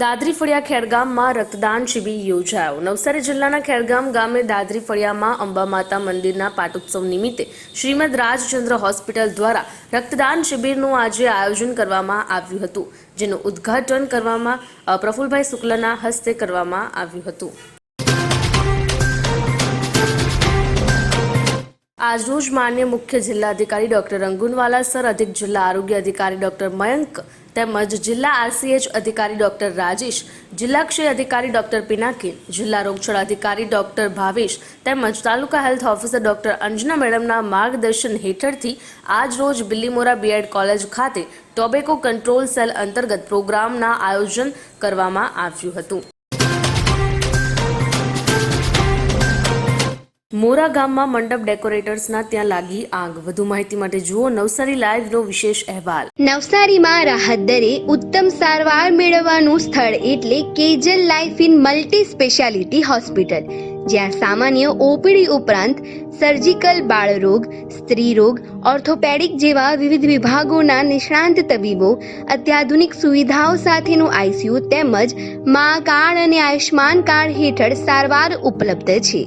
દાદરી ફળિયા ખેડગામમાં રક્તદાન શિબિર યોજાયો. નવસારી જિલ્લાના ખેડગામ ગામે દાદરી ફળિયામાં અંબા માતા મંદિરના પાટોત્સવ નિમિત્તે શ્રીમદ રાજચંદ્ર હોસ્પિટલ દ્વારા રક્તદાન શિબિરનું આજે આયોજન કરવામાં આવ્યું હતું, જેનું ઉદ્ઘાટન કરવામાં પ્રફુલભાઈ શુક્લના હસ્તે કરવામાં આવ્યું હતું. આજરોજ માન્ય મુખ્ય જિલ્લા અધિકારી ડોક્ટર રંગુનવાલા, સર અધિક જિલ્લા આરોગ્ય અધિકારી ડોક્ટર મયંક તેમજ જિલ્લા આરસીએચ અધિકારી ડોક્ટર રાજેશ, જિલ્લા ક્ષય અધિકારી ડોક્ટર પિનાકી જિલ્લા રોગચાળા અધિકારી ડોક્ટર ભાવેશ તેમજ taluka health officer doctor Anjana મેડમના માર્ગદર્શન હેઠળથી આજરોજ બિલ્લીમોરા બીએડ કોલેજ ખાતે ટોબેકો કંટ્રોલ સેલ અંતર્ગત પ્રોગ્રામના આયોજન કરવામાં આવ્યું હતું. મોરા ગામમાં મંડપ ડેકોરેટર્સના ત્યાં લાગી આગ. વધુ માહિતી માટે જુઓ નવસારી લાઈવનો વિશેષ અહેવાલ. નવસારીમાં રાહત દરે ઉત્તમ સારવાર મેળવવાનું સ્થળ એટલે Kejal life in multi speciality hospital, જ્યાં સામાન્ય ઓપીડી ઉપરાંત સર્જિકલ બાળરોગ, સ્ત્રીરોગ, ઓર્થોપેડિક જેવા વિવિધ વિભાગોના નિષ્ણાંત તબીબો, અત્યાધુનિક સુવિધાઓ સાથેનું આઈસીયુ તેમજ મા કાર્ડ અને આયુષ્માન કાર્ડ હેઠળ સારવાર ઉપલબ્ધ છે.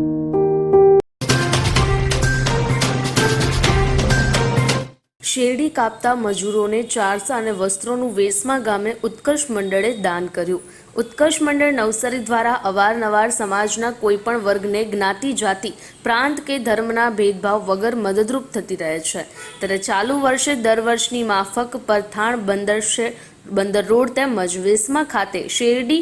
શેરડી કાપતા મજૂરોને ચારસા અને વસ્ત્રોનું વેસમા ગામે ઉત્કર્ષ મંડળે દાન કર્યું. ઉત્કર્ષ મંડળ નવસારી દ્વારા અવારનવાર સમાજના કોઈપણ વર્ગને જ્ઞાતિ, જાતિ, પ્રાંત કે ધર્મના ભેદભાવ વગર મદદરૂપ થતી રહે છે. ત્યારે ચાલુ વર્ષે દર વર્ષની માફક પરથાણ બંદર બંદર રોડ તેમજ વેસમા ખાતે શેરડી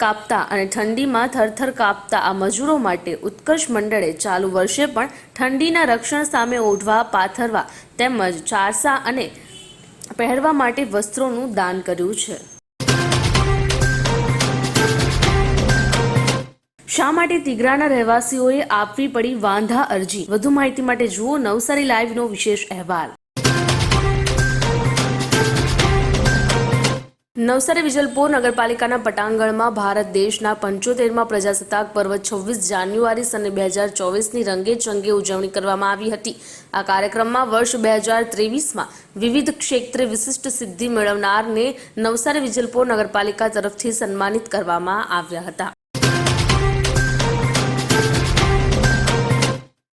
કાપતા અને ઠંડીમાં થરથર કાપતા આ મજૂરો માટે ઉત્કર્ષ મંડળે ચાલુ વર્ષે પણ ઠંડીના રક્ષણ સામે ઓઢવા, પાથરવા તેમજ ચારસા અને પહેરવા માટે વસ્ત્રોનું દાન કર્યું છે. શા માટે તિગરાના રહેવાસીઓએ આપવી પડી વાંધા અરજી? વધુ માહિતી માટે જુઓ નવસારી લાઈવનો વિશેષ અહેવાલ. નવસારી વિજલપોર નગરપાલિકાના પટાંગણમાં ભારત દેશના પંચોતેરમાં પ્રજાસત્તાક પર્વ છવ્વીસ જાન્યુઆરી સને બે હજાર ચોવીસની રંગે ચંગે ઉજવણી કરવામાં આવી હતી. આ કાર્યક્રમમાં વર્ષ બે હજાર ત્રેવીસમાં વિવિધ ક્ષેત્રે વિશિષ્ટ સિદ્ધિ મેળવનારને નવસારી વિજલપોર નગરપાલિકા તરફથી સન્માનિત કરવામાં આવ્યા હતા.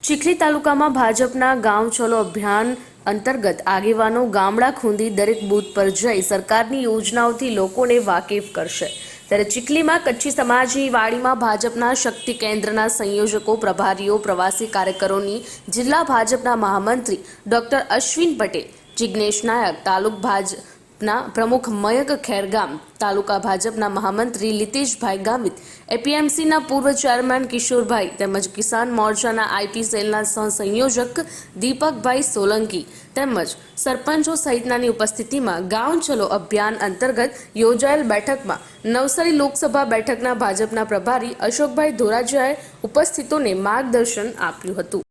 ચીખલી તાલુકામાં ભાજપના ગામ છોલો અભિયાન અંતર્ગત આગેવાનો ગામડા ખૂંદી દરેક બૂથ પર જઈ સરકારની યોજનાઓથી લોકોને વાકેફ કરશે. ત્યારે ચીખલીમાં કચ્છી સમાજની વાડીમાં ભાજપના શક્તિ કેન્દ્રના સંયોજકો, પ્રભારીઓ, પ્રવાસી કાર્યકરોની જિલ્લા ભાજપના મહામંત્રી ડોક્ટર અશ્વિન પટેલ જિજ્ઞેશ નાયક, તાલુક ભાજપના પ્રમુખ મયંક ખેરગામ, તાલુકા ભાજપના મહામંત્રી લીતેશભાઈ ગામિત, એપીએમસીના પૂર્વ ચેરમેન કિશોરભાઈ તેમજ કિસાન મોરચાના આઈટી સેલના સહસંયોજક દીપકભાઈ સોલંકી તેમજ સરપંચો સહિતનાની ઉપસ્થિતિમાં ગાંવ ચલો અભિયાન અંતર્ગત યોજાયેલ બેઠકમાં નવસારી લોકસભા બેઠકના ભાજપના પ્રભારી અશોકભાઈ ધોરાજીયાએ ઉપસ્થિતોને માર્ગદર્શન આપ્યું હતું.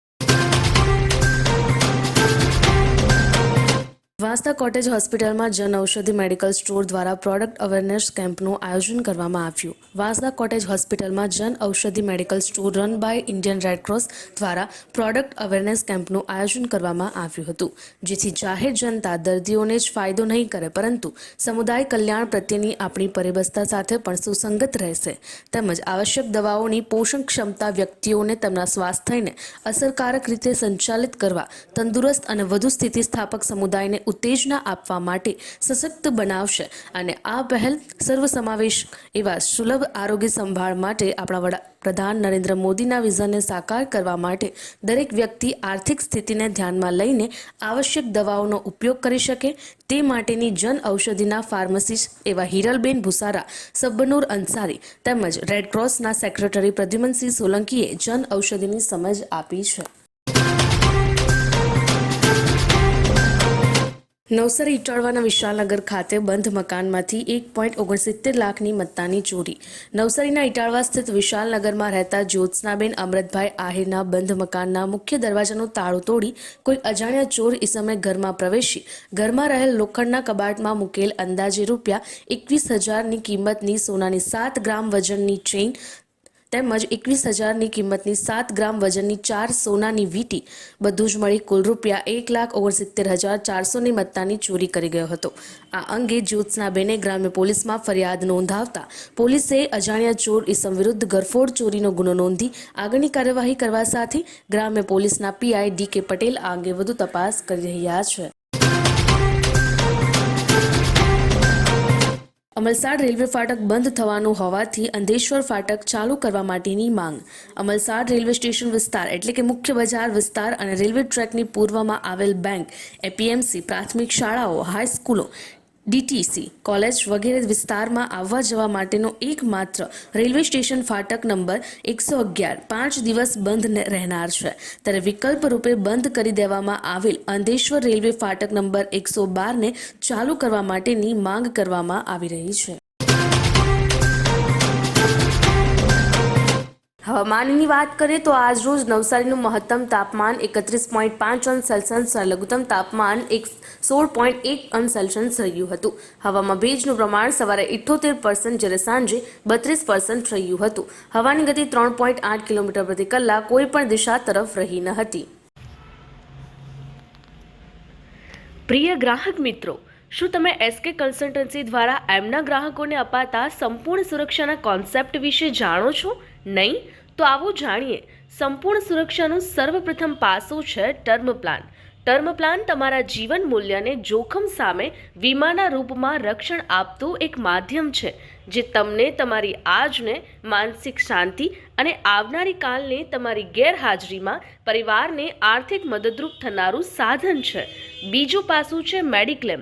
Vansda cottage હોસ્પિટલમાં જન ઔષધિ મેડિકલ સ્ટોર દ્વારા પ્રોડક્ટ અવેરનેસ કેમ્પનું આયોજન કરવામાં આવ્યું. વાંસદા કોટેજ હોસ્પિટલમાં Jan Aushadhi medical store run by Indian Red Cross દ્વારા પ્રોડક્ટ અવેરનેસ કેમ્પનું આયોજન કરવામાં આવ્યું હતું, જેથી જાહેર જનતા દર્દીઓને જ ફાયદો નહીં કરે, પરંતુ સમુદાય કલ્યાણ પ્રત્યેની આપણી પરિબસ્તા સાથે પણ સુસંગત રહેશે. તેમજ આવશ્યક દવાઓની પોષણ ક્ષમતા વ્યક્તિઓને તેમના સ્વાસ્થ્યને અસરકારક રીતે સંચાલિત કરવા, તંદુરસ્ત અને વધુ સ્થિતિસ્થાપક સમુદાયને ઉત્તેજના આપવા માટે સશક્ત બનાવશે. અને આ પહેલ સર્વસમાવેશ એવા સુલભ આરોગ્ય સંભાળ માટે આપણા વડાપ્રધાન નરેન્દ્ર મોદીના વિઝનને સાકાર કરવા માટે દરેક વ્યક્તિ આર્થિક સ્થિતિને ધ્યાનમાં લઈને આવશ્યક દવાઓનો ઉપયોગ કરી શકે. તે માટેની જન ઔષધિના ફાર્મસિસ્ટ એવા હિરલબેન ભુસારા, સબ્બનૂર અંસારી તેમજ રેડક્રોસના સેક્રેટરી પ્રદ્યુમનસિંહ સોલંકીએ જન ઔષધિની સમજ આપી છે. નવસારી ઇટાળવાના વિશાલનગર ખાતે બંધ મકાનમાંથી એક પોઈન્ટ ઓગણસિત્તેર લાખની મત્તાની ચોરી. નવસારીના ઇટાળવા સ્થિત વિશાલનગરમાં રહેતા જ્યોત્સનાબેન અમૃતભાઈ આહિરના બંધ મકાનના મુખ્ય દરવાજાનું તાળું તોડી કોઈ અજાણ્યા ચોર ઇસમે ઘરમાં પ્રવેશી. ઘરમાં રહેલ લોખંડના કબાટમાં મૂકેલ અંદાજે રૂપિયા એકવીસ હજારની કિંમતની સોનાની સાત ગ્રામ વજનની ચેઇન તેમજ એકવીસ હજારની કિંમતની સાત ગ્રામ વજનની ચાર સોનાની વીંટી, બધું જ મળી કુલ રૂપિયા એક લાખ ઓગણસિત્તેર હજાર ચારસોની મત્તાની ચોરી કરી ગયો હતો. આ અંગે જ્યોત્સનાબેને ગ્રામ્ય પોલીસમાં ફરિયાદ નોંધાવતા પોલીસે અજાણ્યા ચોર ઇસમ વિરુદ્ધ ગરફોડ ચોરીનો ગુનો નોંધી આગળની કાર્યવાહી કરવા સાથે ગ્રામ્ય પોલીસના પીઆઈ ડી કે પટેલ આ અંગે વધુ તપાસ કરી રહ્યા છે. અમલસાડ રેલવે ફાટક બંધ થવાનું હોવાથી અંધેશ્વર ફાટક ચાલુ કરવા માટેની માંગ. અમલસાડ રેલવે સ્ટેશન વિસ્તાર એટલે કે મુખ્ય બજાર વિસ્તાર અને રેલવે ટ્રેકની પૂર્વમાં આવેલ બેંક, એપીએમસી પ્રાથમિક શાળાઓ હાઈસ્કૂલો ડીટીસી કોલેજ વગેરે વિસ્તારમાં આવવા જવા માટેનો એકમાત્ર રેલવે સ્ટેશન ફાટક નંબર એકસો અગિયાર. પાંચ દિવસ બંધ રહેનાર છે. ત્યારે વિકલ્પ રૂપે બંધ કરી દેવામાં આવેલ અંધેશ્વર રેલવે ફાટક નંબર એકસો બારને ચાલુ કરવા માટેની માંગ કરવામાં આવી રહી છે. હવામાનની વાત કરીએ તો આજ રોજ નવસારીનું મહત્તમ તાપમાન એકત્રીસ પોઈન્ટ પાંચ અંશ સેલ્સિયસ, લઘુત્તમ તાપમાન એક સોળ પોઈન્ટ એક અંશ સેલ્સિયસ રહ્યું હતું. હવામાં ભેજનું પ્રમાણ સવારે ઇઠ્ઠોતેર પર્સન્ટ જ્યારે સાંજે બત્રીસ પર્સન્ટ રહ્યું હતું. હવાની ગતિ ત્રણ પોઈન્ટ આઠ કિલોમીટર પ્રતિ કલાક કોઈ પણ દિશા તરફ રહી ન હતી. પ્રિય ગ્રાહક મિત્રો, શું તમે એસકે કન્સલ્ટન્સી દ્વારા એમના ગ્રાહકોને અપાતા સંપૂર્ણ સુરક્ષાના કોન્સેપ્ટ વિશે જાણો છો? નહીં? તો આવો જાણીએ. સંપૂર્ણ સુરક્ષાનું સર્વપ્રથમ પાસું છે ટર્મ પ્લાન. ટર્મ પ્લાન તમારા જીવન મૂલ્યને જોખમ સામે વીમાના રૂપમાં રક્ષણ આપતું એક માધ્યમ છે, જે તમને તમારી આજને માનસિક શાંતિ અને આવનારી કાલને તમારી ગેરહાજરીમાં પરિવારને આર્થિક મદદરૂપ થનારું સાધન છે. બીજું પાસું છે મેડિક્લેમ.